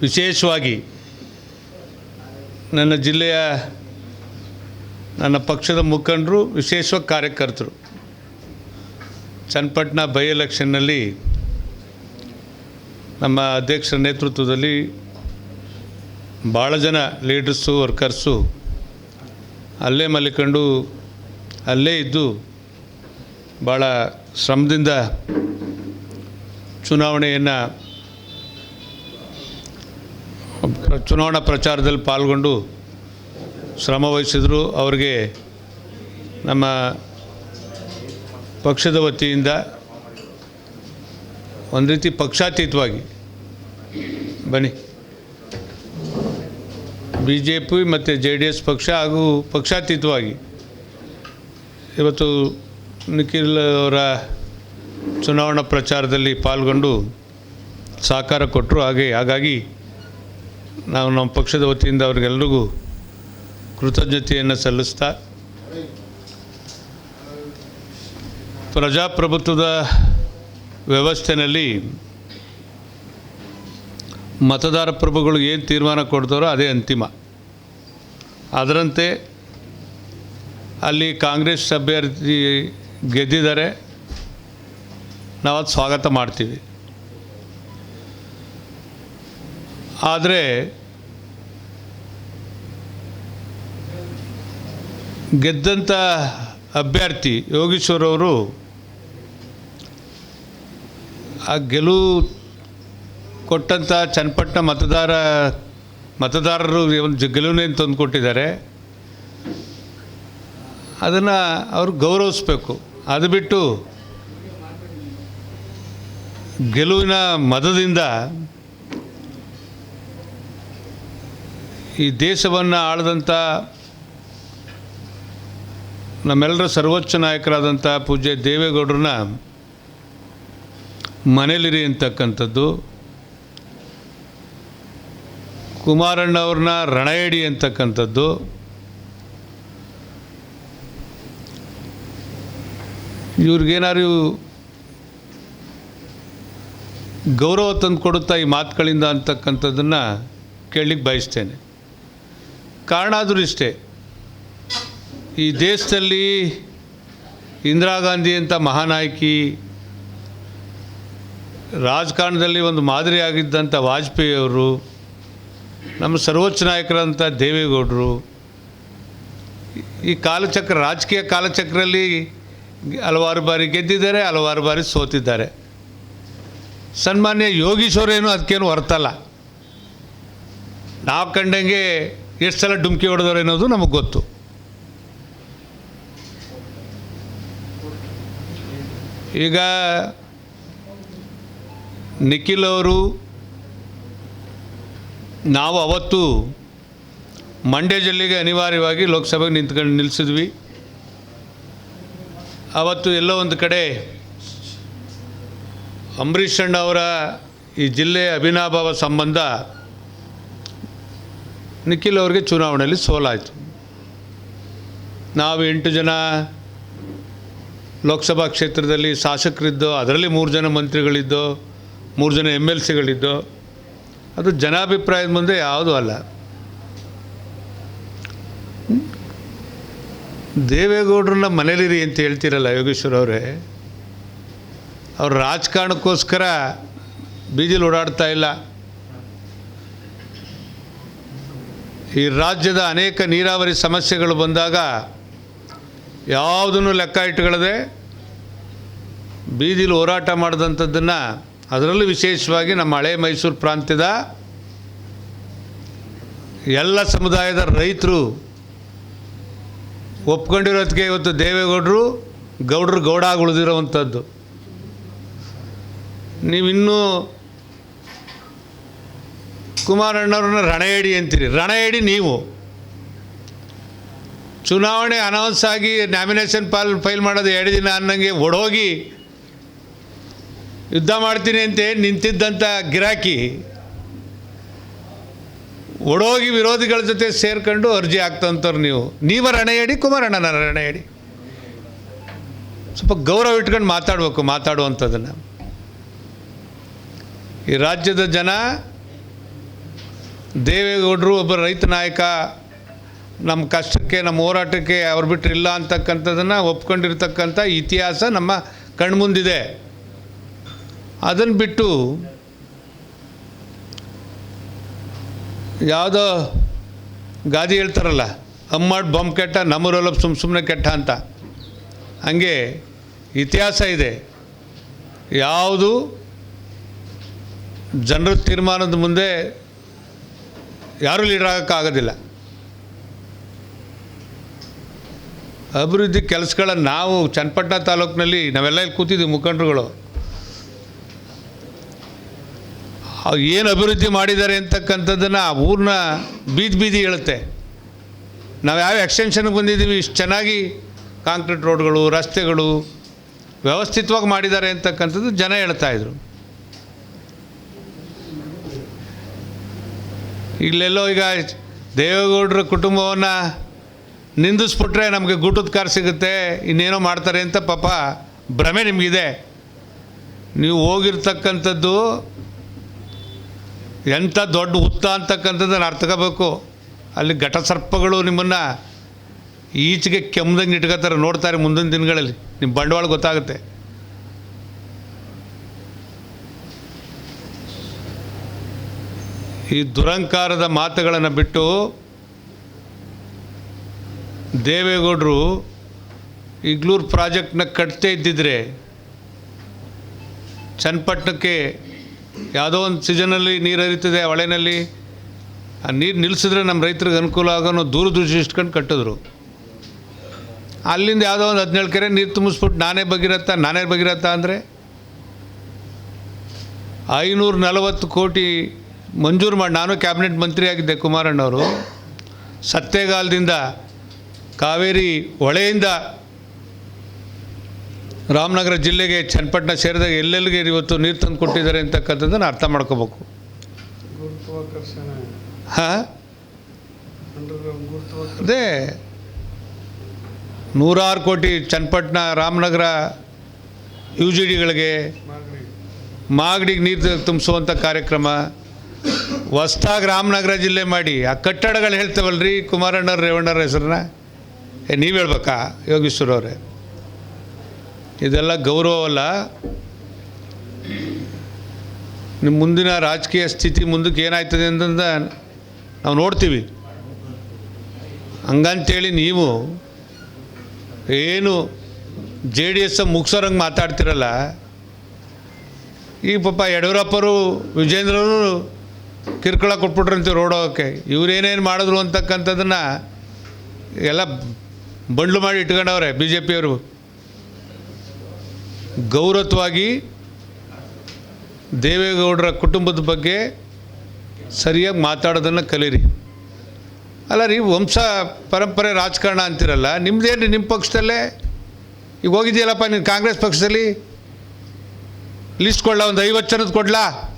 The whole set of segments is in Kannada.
ವಿಶೇಷವಾಗಿ ನನ್ನ ಜಿಲ್ಲೆಯ ನನ್ನ ಪಕ್ಷದ ಮುಖಂಡರು ವಿಶೇಷವಾಗಿ ಕಾರ್ಯಕರ್ತರು. ಚನ್ನಪಟ್ಟಣ ಬೈ ಎಲೆಕ್ಷನ್ನಲ್ಲಿ ನಮ್ಮ ಅಧ್ಯಕ್ಷರ ನೇತೃತ್ವದಲ್ಲಿ ಭಾಳ ಜನ ಲೀಡರ್ಸು ವರ್ಕರ್ಸು ಅಲ್ಲೇ ಮಲಿಕೊಂಡು ಅಲ್ಲೇ ಇದ್ದು ಭಾಳ ಶ್ರಮದಿಂದ ಚುನಾವಣೆಯನ್ನು ಚುನಾವಣಾ ಪ್ರಚಾರದಲ್ಲಿ ಪಾಲ್ಗೊಂಡು ಶ್ರಮ ವಹಿಸಿದ್ರು. ಅವರಿಗೆ ನಮ್ಮ ಪಕ್ಷದ ವತಿಯಿಂದ ಒಂದು ರೀತಿ ಪಕ್ಷಾತೀತವಾಗಿ ಬನ್ನಿ. ಬಿ ಜೆ ಪಿ ಮತ್ತು ಜೆ ಡಿ ಎಸ್ ಪಕ್ಷ ಹಾಗೂ ಪಕ್ಷಾತೀತವಾಗಿ ಇವತ್ತು ನಿಖಿಲ್ ಅವರ ಚುನಾವಣಾ ಪ್ರಚಾರದಲ್ಲಿ ಪಾಲ್ಗೊಂಡು ಸಹಕಾರ ಕೊಟ್ಟರು ಹಾಗೆ, ಹಾಗಾಗಿ ನಾವು ನಮ್ಮ ಪಕ್ಷದ ವತಿಯಿಂದ ಅವರಿಗೆಲ್ಲರಿಗೂ ಕೃತಜ್ಞತೆಯನ್ನು ಸಲ್ಲಿಸ್ತಾ ಪ್ರಜಾಪ್ರಭುತ್ವದ ವ್ಯವಸ್ಥೆಯಲ್ಲಿ ಮತದಾರ ಪ್ರಭುಗಳು ಏನು ತೀರ್ಮಾನ ಕೊಡ್ತಾರೋ ಅದೇ ಅಂತಿಮ. ಅದರಂತೆ ಅಲ್ಲಿ ಕಾಂಗ್ರೆಸ್ ಅಭ್ಯರ್ಥಿ ಗೆದ್ದಿದ್ದಾರೆ. ನಾವು ಅದು ಸ್ವಾಗತ ಮಾಡ್ತೀವಿ. ಆದರೆ ಗೆದ್ದಂಥ ಅಭ್ಯರ್ಥಿ ಯೋಗೀಶ್ವರ್ ಅವರು ಆ ಗೆಲುವು ಕೊಟ್ಟಂಥ ಚನ್ನಪಟ್ಟಣ ಮತದಾರ, ಮತದಾರರು ಒಂದು ಗೆಲುವನ್ನೇನು ತಂದು ಕೊಟ್ಟಿದ್ದಾರೆ, ಅದನ್ನು ಅವರು ಗೌರವಿಸ್ಬೇಕು. ಅದು ಬಿಟ್ಟು ಗೆಲುವಿನ ಮತದಿಂದ ಈ ದೇಶವನ್ನು ಆಳದಂಥ ನಮ್ಮೆಲ್ಲರ ಸರ್ವೋಚ್ಚ ನಾಯಕರಾದಂಥ ಪೂಜ್ಯ ದೇವೇಗೌಡರನ್ನ ಮನೇಲಿರಿ ಅಂತಕ್ಕಂಥದ್ದು. ಕುಮಾರಣ್ಣವ್ರನ್ನ ರಣಯಡಿ ಅಂತಕ್ಕಂಥದ್ದು. ಇವ್ರಿಗೇನಾರು ಗೌರವ ತಂದು ಕೊಡುತ್ತಾ ಈ ಮಾತುಗಳಿಂದ ಅಂತಕ್ಕಂಥದ್ದನ್ನು ಕೇಳಲಿಕ್ಕೆ ಬಯಸ್ತೇನೆ. ಕಾರಣ ಆದರೂ ಇಷ್ಟೇ. ಈ ದೇಶದಲ್ಲಿ ಇಂದಿರಾ ಗಾಂಧಿ ಅಂತ ಮಹಾನಾಯಕಿ ರಾಜಕಾರಣದಲ್ಲಿ ಒಂದು ಮಾದರಿಯಾಗಿದ್ದಂಥ ವಾಜಪೇಯಿ ಅವರು ನಮ್ಮ ಸರ್ವೋಚ್ಚ ನಾಯಕರಂಥ ದೇವೇಗೌಡರು, ಈ ಕಾಲಚಕ್ರ, ರಾಜಕೀಯ ಕಾಲಚಕ್ರಲ್ಲಿ ಹಲವಾರು ಬಾರಿ ಗೆದ್ದಿದ್ದಾರೆ, ಹಲವಾರು ಬಾರಿ ಸೋತಿದ್ದಾರೆ. ಸನ್ಮಾನ್ಯ ಯೋಗೀಶ್ವರೇನು ಅದಕ್ಕೇನು ಹೊರ್ತಲ್ಲ. ನಾವು ಕಂಡಂಗೆ ಎಷ್ಟು ಸಲ ಡುಮ್ಕಿ ಹೊಡೆದವ್ರು ಅನ್ನೋದು ನಮಗೆ ಗೊತ್ತು. ಈಗ ನಿಖಿಲ್ ಅವರು ನಾವು ಅವತ್ತು ಮಂಡ್ಯ ಜಿಲ್ಲೆಗೆ ಅನಿವಾರ್ಯವಾಗಿ ಲೋಕಸಭೆಗೆ ನಿಂತ್ಕೊಂಡು ನಿಲ್ಲಿಸಿದ್ವಿ ಅವತ್ತು ಎಲ್ಲೋ ಒಂದು ಕಡೆ ಅಂಬರೀಷ್ ಅವರ ಈ ಜಿಲ್ಲೆಯ ಅಭಿನಾಭಾವ ಸಂಬಂಧ ನಿಖಿಲ್ ಅವರಿಗೆ ಚುನಾವಣೆಯಲ್ಲಿ ಸೋಲಾಯಿತು. ನಾವು ಎಂಟು ಜನ ಲೋಕಸಭಾ ಕ್ಷೇತ್ರದಲ್ಲಿ ಶಾಸಕರಿದ್ದು, ಅದರಲ್ಲಿ ಮೂರು ಜನ ಮಂತ್ರಿಗಳಿದ್ದು, ಮೂರು ಜನ ಎಂ ಎಲ್ ಸಿಗಳಿದ್ದು, ಅದು ಜನಾಭಿಪ್ರಾಯದ ಮುಂದೆ ಯಾವುದೂ ಅಲ್ಲ. ದೇವೇಗೌಡರನ್ನ ಮನೇಲಿರಿ ಅಂತ ಹೇಳ್ತೀರಲ್ಲ ಯೋಗೇಶ್ವರ ಅವರೇ, ಅವ್ರ ರಾಜಕಾರಣಕ್ಕೋಸ್ಕರ ಬೀದಿಲಿ ಓಡಾಡ್ತಾ ಇಲ್ಲ. ಈ ರಾಜ್ಯದ ಅನೇಕ ನೀರಾವರಿ ಸಮಸ್ಯೆಗಳು ಬಂದಾಗ ಯಾವುದನ್ನು ಲೆಕ್ಕ ಇಟ್ಕೊಳ್ಳದೆ ಬೀದಿಲಿ ಹೋರಾಟ ಮಾಡಿದಂಥದ್ದನ್ನು ಅದರಲ್ಲೂ ವಿಶೇಷವಾಗಿ ನಮ್ಮ ಹಳೆ ಮೈಸೂರು ಪ್ರಾಂತ್ಯದ ಎಲ್ಲ ಸಮುದಾಯದ ರೈತರು ಒಪ್ಕೊಂಡಿರೋದಕ್ಕೆ ಇವತ್ತು ದೇವೇಗೌಡರು, ಗೌಡರು ಗೌಡ ಉಳಿದಿರುವಂಥದ್ದು. ನೀವಿನ್ನೂ ಕುಮಾರಣ್ಣವ್ರನ್ನ ರಣಯಡಿ ಅಂತೀರಿ. ರಣಯಡಿ ನೀವು. ಚುನಾವಣೆ ಅನೌನ್ಸ್ ಆಗಿ ನಾಮಿನೇಷನ್ ಪಾಲ್ ಫೈಲ್ ಮಾಡೋದು ಎರಡು ದಿನ ಅನ್ನಂಗೆ ಒಡೋಗಿ ಯುದ್ಧ ಮಾಡ್ತೀನಿ ಅಂತ ನಿಂತಿದ್ದಂಥ ಗಿರಾಕಿ ಒಡೋಗಿ ವಿರೋಧಿಗಳ ಜೊತೆ ಸೇರ್ಕೊಂಡು ಅರ್ಜಿ ಹಾಕ್ತಂಥವ್ರು ನೀವು. ನೀವ ರಣಯಡಿ ಕುಮಾರಣ್ಣನ ರಣಯಡಿ. ಸ್ವಲ್ಪ ಗೌರವ ಇಟ್ಕೊಂಡು ಮಾತಾಡಬೇಕು, ಮಾತಾಡುವಂಥದ್ದನ್ನು. ಈ ರಾಜ್ಯದ ಜನ ದೇವೇಗೌಡರು ಒಬ್ಬ ರೈತ ನಾಯಕ ನಮ್ಮ ಕಷ್ಟಕ್ಕೆ ನಮ್ಮ ಹೋರಾಟಕ್ಕೆ ಅವ್ರು ಬಿಟ್ಟರೆ ಇಲ್ಲ ಅಂತಕ್ಕಂಥದ್ದನ್ನು ಒಪ್ಕೊಂಡಿರ್ತಕ್ಕಂಥ ಇತಿಹಾಸ ನಮ್ಮ ಕಣ್ಮುಂದಿದೆ. ಅದನ್ನು ಬಿಟ್ಟು ಯಾವುದೋ ಗಾದಿ ಹೇಳ್ತಾರಲ್ಲ, ಅಮ್ಮಾಡ್ ಬೊಂಬ್ ಕೆಟ್ಟ, ನಮ್ಮೂರಲ್ಲ ಸುಮ್ಮ ಸುಮ್ಮನೆ ಕೆಟ್ಟ ಅಂತ. ಹಂಗೆ ಇತಿಹಾಸ ಇದೆ. ಯಾವುದು ಜನರ ತೀರ್ಮಾನದ ಮುಂದೆ ಯಾರೂ ಲೀಡರ್ ಆಗೋಕ್ಕಾಗೋದಿಲ್ಲ. ಅಭಿವೃದ್ಧಿ ಕೆಲಸಗಳನ್ನು ನಾವು ಚನ್ನಪಟ್ಟಣ ತಾಲೂಕಿನಲ್ಲಿ ನಾವೆಲ್ಲ ಇಲ್ಲಿ ಕೂತಿದ್ದೀವಿ ಮುಖಂಡರುಗಳು. ಏನು ಅಭಿವೃದ್ಧಿ ಮಾಡಿದ್ದಾರೆ ಅಂತಕ್ಕಂಥದ್ದನ್ನು ಆ ಊರನ್ನ ಬೀದಿ ಬೀದಿ ಹೇಳುತ್ತೆ. ನಾವು ಯಾವ ಎಕ್ಸ್ಟೆನ್ಷನ್ಗೆ ಬಂದಿದ್ದೀವಿ, ಇಷ್ಟು ಚೆನ್ನಾಗಿ ಕಾಂಕ್ರೀಟ್ ರೋಡ್ಗಳು ರಸ್ತೆಗಳು ವ್ಯವಸ್ಥಿತವಾಗಿ ಮಾಡಿದ್ದಾರೆ ಅಂತಕ್ಕಂಥದ್ದು ಜನ ಹೇಳ್ತಾಯಿದ್ರು ಇಲ್ಲೆಲ್ಲೋ ಈಗ ದೇವೇಗೌಡರ ಕುಟುಂಬವನ್ನು ನಿಂದಿಸ್ಬಿಟ್ರೆ ನಮಗೆ ಗೂಟದ ಕಾರ್ ಸಿಗುತ್ತೆ, ಇನ್ನೇನೋ ಮಾಡ್ತಾರೆ ಅಂತ ಪಾಪ ಭ್ರಮೆ ನಿಮಗಿದೆ. ನೀವು ಹೋಗಿರ್ತಕ್ಕಂಥದ್ದು ಎಂಥ ದೊಡ್ಡ ಹುತ್ತ ಅಂತಕ್ಕಂಥದ್ದನ್ನು ಅರ್ಥಕೋಬೇಕು ಅಲ್ಲಿ ಘಟಸರ್ಪಗಳು ನಿಮ್ಮನ್ನು ಈಚೆಗೆ ಕೆಮ್ಮದಂಗೆ ಇಟ್ಕೋತಾರೆ ನೋಡ್ತಾರೆ ಮುಂದಿನ ದಿನಗಳಲ್ಲಿ. ನಿಮ್ಮ ಬಂಡವಾಳ ಗೊತ್ತಾಗುತ್ತೆ. ಈ ದುರಂಕಾರದ ಮಾತುಗಳನ್ನು ಬಿಟ್ಟು ದೇವೇಗೌಡರು ಇಗ್ಲೂರು ಪ್ರಾಜೆಕ್ಟ್ನ ಕಟ್ತೇ ಇದ್ದಿದ್ರೆ ಚನ್ನಪಟ್ಟಣಕ್ಕೆ ಯಾವುದೋ ಒಂದು ಸೀಸನಲ್ಲಿ ನೀರು ಹರಿತದೆ, ಹೊಳೆನಲ್ಲಿ ಆ ನೀರು ನಿಲ್ಲಿಸಿದ್ರೆ ನಮ್ಮ ರೈತರಿಗೆ ಅನುಕೂಲ ಆಗೋನೋ ದೂರದೃಷ್ಟಿ ಇಟ್ಕೊಂಡು ಕಟ್ಟಿದ್ರು. ಅಲ್ಲಿಂದ ಯಾವುದೋ ಒಂದು ಹದಿನೇಳು ಕೆರೆ ನೀರು ತುಂಬಿಸ್ಬಿಟ್ಟು ನಾನೇ ಬಗಿರತ್ತ ನಾನೇ ಬಗಿರತ್ತ ಅಂದರೆ ಐನೂರ ನಲವತ್ತು ಕೋಟಿ ಮಂಜೂರು ಮಾಡಿ, ನಾನು ಕ್ಯಾಬಿನೆಟ್ ಮಂತ್ರಿಯಾಗಿದ್ದೆ ಕುಮಾರಣ್ಣವರು. ಸತ್ತೇಗಾಲದಿಂದ ಕಾವೇರಿ ಹೊಳೆಯಿಂದ ರಾಮನಗರ ಜಿಲ್ಲೆಗೆ ಚನ್ನಪಟ್ಟಣ ಸೇರಿದಾಗ ಎಲ್ಲೆಲ್ಲಿಗೆ ಇವತ್ತು ನೀರು ತಂದು ಕೊಟ್ಟಿದ್ದಾರೆ ಅಂತಕ್ಕಂಥದ್ದನ್ನು ಅರ್ಥ ಮಾಡ್ಕೋಬೇಕು. ಹಾಂ? ಅದೇ ನೂರಾರು ಕೋಟಿ ಚನ್ನಪಟ್ಟಣ, ರಾಮನಗರ ಯು ಜಿ ಡಿಗಳಿಗೆ ಮಾಗಡಿಗೆ ನೀರು ತುಂಬಿಸುವಂಥ ಕಾರ್ಯಕ್ರಮ. ಹೊಸ್ದಾಗಿ ರಾಮನಗರ ಜಿಲ್ಲೆ ಮಾಡಿ, ಆ ಕಟ್ಟಡಗಳು ಹೇಳ್ತೇವಲ್ರಿ ಕುಮಾರಣ್ಣವ್ರ ರೇವಣ್ಣರ ಹೆಸರನ್ನ? ಏ, ನೀವು ಹೇಳ್ಬೇಕಾ? ಯೋಗೀಶ್ವರ ಅವರೇ. ಇದೆಲ್ಲ ಗೌರವವಲ್ಲ ನಿಮ್ಮ ಮುಂದಿನ ರಾಜಕೀಯ ಸ್ಥಿತಿ ಮುಂದಕ್ಕೆ ಏನಾಯ್ತದೆ ಅಂತಂದ ನಾವು ನೋಡ್ತೀವಿ. ಹಂಗಂತೇಳಿ ನೀವು ಏನು ಜೆ ಡಿ ಎಸ್ ಮುಗ್ಸೋರಂಗೆ ಮಾತಾಡ್ತಿರಲ್ಲ, ಈ ಪಾಪ ಯಡಿಯೂರಪ್ಪರು, ವಿಜೇಂದ್ರರು ಕಿರ್ಕೊಳ ಕೊಟ್ಬಿಟ್ರಂತೀವಿ ರೋಡ್ ಹೋಗೋಕ್ಕೆ. ಇವ್ರೇನೇನು ಮಾಡಿದ್ರು ಅಂತಕ್ಕಂಥದ್ದನ್ನು ಎಲ್ಲ ಬಂಡ್ಲು ಮಾಡಿ ಇಟ್ಕೊಂಡವ್ರೆ ಬಿ ಜೆ ಪಿಯವರು ಗೌರವವಾಗಿ ದೇವೇಗೌಡರ ಕುಟುಂಬದ ಬಗ್ಗೆ ಸರಿಯಾಗಿ ಮಾತಾಡೋದನ್ನು ಕಲೀರಿ. ಅಲ್ಲ ರೀ ವಂಶ ಪರಂಪರೆ ರಾಜಕಾರಣ ಅಂತಿರಲ್ಲ ನಿಮ್ಮದೇನು ನಿಮ್ಮ ಪಕ್ಷದಲ್ಲೇ? ಈಗ ಹೋಗಿದೆಯಲ್ಲಪ್ಪ ನೀನು ಕಾಂಗ್ರೆಸ್ ಪಕ್ಷದಲ್ಲಿ? ಲಿಸ್ಟ್ ಕೊಡ್ಲಾ, ಒಂದು ಐವತ್ತು ಜನದ ಕೊಡ್ಲಾ?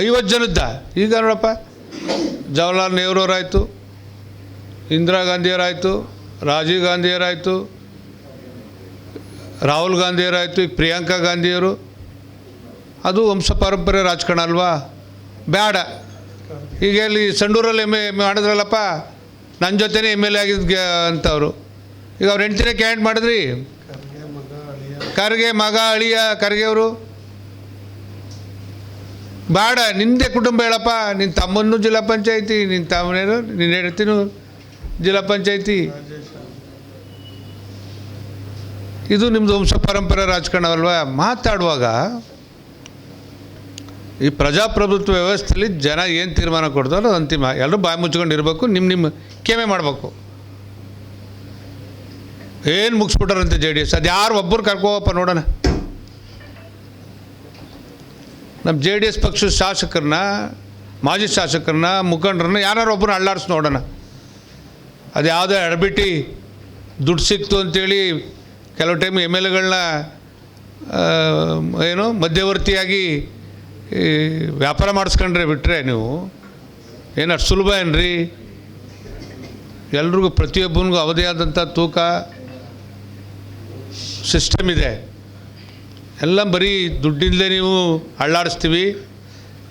ಐವತ್ತು ಜನದ್ದ. ಈಗ ನೋಡಪ್ಪ ಜವಾಹರ್ಲಾಲ್ ನೆಹರೂರಾಯಿತು ಇಂದಿರಾ ಗಾಂಧಿಯವರಾಯಿತು ರಾಜೀವ್ ಗಾಂಧಿಯವರಾಯಿತು ರಾಹುಲ್ ಗಾಂಧಿಯವರಾಯಿತು ಈಗ ಪ್ರಿಯಾಂಕಾ ಗಾಂಧಿಯವರು. ಅದು ವಂಶ ಪಾರಂಪರ್ಯ ರಾಜಕಾರಣ ಅಲ್ವಾ? ಬೇಡ ಈಗ ಇಲ್ಲಿ ಸಂಡೂರಲ್ಲಿ ಎಂ ಎ ಮಾಡಿದ್ರಲ್ಲಪ್ಪ ನನ್ನ ಜೊತೆನೇ ಎಂ ಎಲ್ ಎ ಆಗಿದ್ದು ಅಂತವರು. ಈಗ ಅವ್ರು ಹೆಂಡ್ತಿನೇ ಕ್ಯಾಂಡ್ ಮಾಡಿದ್ರಿ? ಖರ್ಗೆ ಮಗ ಅಳಿಯ ಖರ್ಗೆ ಅವರು. ಬೇಡ, ನಿಂದೇ ಕುಟುಂಬ ಹೇಳಪ್ಪ. ನಿನ್ನ ತಮ್ಮನ್ನು ಜಿಲ್ಲಾ ಪಂಚಾಯತಿ ನಿನ್ನ ತಮ್ಮನೇನು ನಿನ್ನ ಹೇಳ್ತೀನು ಜಿಲ್ಲಾ ಪಂಚಾಯತಿ. ಇದು ನಿಮ್ಮದು ವಂಶ ಪರಂಪರೆ ರಾಜಕಾರಣವಲ್ವಾ ಮಾತಾಡುವಾಗ ಈ ಪ್ರಜಾಪ್ರಭುತ್ವ ವ್ಯವಸ್ಥೆಯಲ್ಲಿ ಜನ ಏನು ತೀರ್ಮಾನ ಕೊಡ್ತಾರೋ ಅಂತಿಮ. ಎಲ್ಲರೂ ಬಾಯಿ ಮುಚ್ಕೊಂಡು ಇರಬೇಕು ನಿಮ್ಮ ನಿಮ್ಮ ಕೇಮೆ ಮಾಡಬೇಕು. ಏನು ಮುಗಿಸ್ಬಿಟ್ಟಾರಂತೆ ಜೆ ಡಿ ಎಸ್ ಅದು ಯಾರು ಒಬ್ಬರು ಕರ್ಕೋವಪ್ಪ ನೋಡೋಣ. ನಮ್ಮ ಜೆ ಡಿ ಎಸ್ ಪಕ್ಷದ ಶಾಸಕರನ್ನ, ಮಾಜಿ ಶಾಸಕರನ್ನ, ಮುಖಂಡರನ್ನ ಯಾರು ಒಬ್ಬರು ಅಳ್ಳಾಡಿಸಿ ನೋಡೋಣ. ಅದು ಯಾವುದೋ ಎಡಬಿಟ್ಟು ದುಡ್ಡು ಸಿಕ್ತು ಅಂತೇಳಿ ಕೆಲವು ಟೈಮ್ ಎಂ ಎಲ್ ಎಗಳನ್ನ ಏನು ಮಧ್ಯವರ್ತಿಯಾಗಿ ವ್ಯಾಪಾರ ಮಾಡಿಸ್ಕೊಂಡ್ರೆ ಬಿಟ್ಟರೆ ನೀವು ಏನು ಅಷ್ಟು ಸುಲಭ ಏನ್ರಿ? ಎಲ್ರಿಗೂ ಪ್ರತಿಯೊಬ್ಬನಿಗೂ ಅವಧಿಯಾದಂಥ ತೂಕ, ಸಿಸ್ಟಮ್ ಇದೆ. ಎಲ್ಲ ಬರೀ ದುಡ್ಡಿಂದಲೇ ನೀವು ಅಳ್ಳಾಡಿಸ್ತೀವಿ.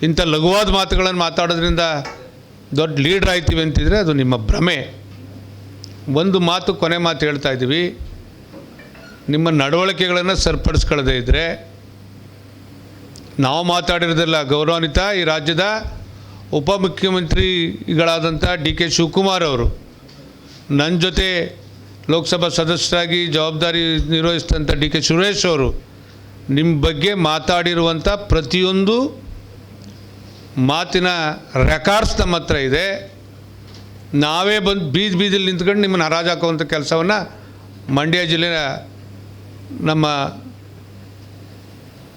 ಇಂಥ ಲಘುವಾದ ಮಾತುಗಳನ್ನು ಮಾತಾಡೋದ್ರಿಂದ ದೊಡ್ಡ ಲೀಡ್ರ್ ಆಯ್ತೀವಿ ಅಂತಿದ್ರೆ ಅದು ನಿಮ್ಮ ಭ್ರಮೆ. ಒಂದು ಮಾತು ಕೊನೆ ಮಾತು ಹೇಳ್ತಾ ಇದ್ದೀವಿ. ನಿಮ್ಮ ನಡವಳಿಕೆಗಳನ್ನು ಸರಿಪಡಿಸ್ಕೊಳ್ಳದೇ ಇದ್ದರೆ ನಾವು ಮಾತಾಡಿರೋದಲ್ಲ ಗೌರವಾನ್ವಿತ ಈ ರಾಜ್ಯದ ಉಪಮುಖ್ಯಮಂತ್ರಿಗಳಾದಂಥ ಡಿ ಕೆ ಶಿವಕುಮಾರ್ ಅವರು ನನ್ನ ಜೊತೆ ಲೋಕಸಭಾ ಸದಸ್ಯರಾಗಿ ಜವಾಬ್ದಾರಿ ನಿರ್ವಹಿಸಿದಂಥ ಡಿ ಕೆ ಸುರೇಶ್ ಅವರು ನಿಮ್ಮ ಬಗ್ಗೆ ಮಾತಾಡಿರುವಂಥ ಪ್ರತಿಯೊಂದು ಮಾತಿನ ರೆಕಾರ್ಡ್ಸ್ ನಮ್ಮ ಹತ್ರ ಇದೆ. ನಾವೇ ಬಂದು ಬೀದ್ ಬೀದಿಲಿ ನಿಂತ್ಕೊಂಡು ನಿಮ್ಮನ್ನು ಹರಾಜು ಹಾಕುವಂಥ ಕೆಲಸವನ್ನು ಮಂಡ್ಯ ಜಿಲ್ಲೆಯ ನಮ್ಮ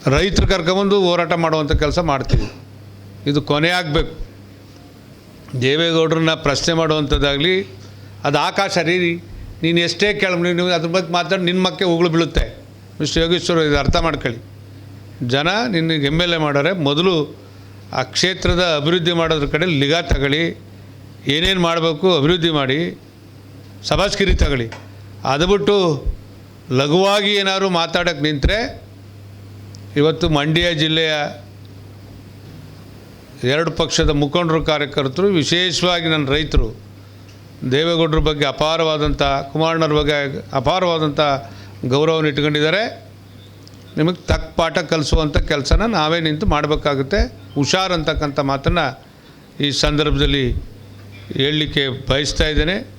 ರೈತರು ಕರ್ಕೊಂಬಂದು ಹೋರಾಟ ಮಾಡುವಂಥ ಕೆಲಸ ಮಾಡ್ತೀವಿ. ಇದು ಕೊನೆ ಆಗಬೇಕು. ದೇವೇಗೌಡರನ್ನ ಪ್ರಶ್ನೆ ಮಾಡುವಂಥದ್ದಾಗಲಿ ಅದು ಆಕಾಶ ರೀ, ನೀನು ಎಷ್ಟೇ ಕೇಳ ನೀವು ಅದ್ರ ಬಗ್ಗೆ ಮಾತಾಡಿ ನಿನ್ನ ಮಕ್ಕೆ ಉಗುಳು ಬೀಳುತ್ತೆ. ಮಿಸ್ಟರ್ ಯೋಗೇಶ್ವರ ಇದು ಅರ್ಥ ಮಾಡ್ಕೊಳ್ಳಿ. ಜನ ನಿನಗೆ ಎಂ ಎಲ್ ಎ ಮಾಡೋರೆ, ಮೊದಲು ಆ ಕ್ಷೇತ್ರದ ಅಭಿವೃದ್ಧಿ ಮಾಡೋದ್ರ ಕಡೆ ನಿಗಾ ತಗೊಳ್ಳಿ, ಏನೇನು ಮಾಡಬೇಕು ಅಭಿವೃದ್ಧಿ ಮಾಡಿ, ಸಭಾಸ್ಕಿರಿ ತಗೊಳ್ಳಿ. ಅದು ಬಿಟ್ಟು ಲಘುವಾಗಿ ಏನಾದ್ರು ಮಾತಾಡೋಕ್ಕೆ ನಿಂತರೆ, ಇವತ್ತು ಮಂಡ್ಯ ಜಿಲ್ಲೆಯ ಎರಡು ಪಕ್ಷದ ಮುಖಂಡರು, ಕಾರ್ಯಕರ್ತರು, ವಿಶೇಷವಾಗಿ ನನ್ನ ರೈತರು, ದೇವೇಗೌಡರ ಬಗ್ಗೆ ಅಪಾರವಾದಂಥ ಕುಮಾರಣ್ಣರ ಬಗ್ಗೆ ಅಪಾರವಾದಂಥ ಗೌರವವನ್ನು ಇಟ್ಕೊಂಡಿದ್ದಾರೆ ನಿಮಗೆ ತಕ್ಕ ಪಾಠ ಕಲಿಸುವಂಥ ಕೆಲಸನ ನಾವೇ ನಿಂತು ಮಾಡಬೇಕಾಗುತ್ತೆ. ಹುಷಾರ್ ಅಂತಕ್ಕಂಥ ಮಾತನ್ನು ಈ ಸಂದರ್ಭದಲ್ಲಿ ಹೇಳಲಿಕ್ಕೆ ಬಯಸ್ತಾ ಇದ್ದೇನೆ.